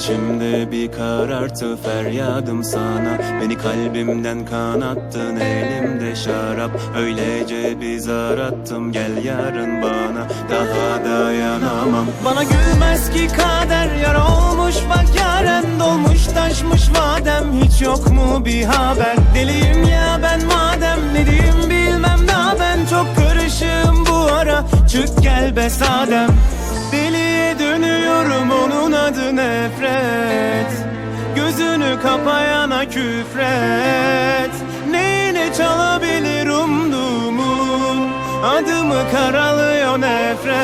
içimde bir karartı feryadım sana. Beni kalbimden kanattın elimde şarap. Öylece bir zar attım gel yarın bana. Daha dayanamam. Bana gülmez ki kader yar olmuş bak yaren dolmuş taşmış vadem Hiç yok mu bir haber? Deliyim ya ben madem ne diyeyim bilmem. Daha ben Çok karışığım bu ara. Çık gel be sadem dönüyorum onun adı nefret. Gözünü kapayana küfret. Neyine çalabilir umduğumun? Adımı karalıyor nefret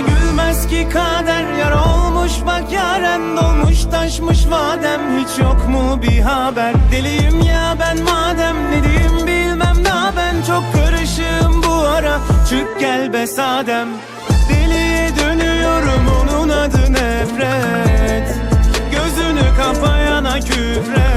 Gülmez ki kader yar olmuş bak yaren dolmuş taşmış vadem Hiç yok mu bir haber? Deliyim ya ben madem ne diyeyim bilmem daha ben. Çok karışığım bu ara çık gel be sadem. Deliye dönüyorum onun adı nefret. Gözünü kapayana küfret.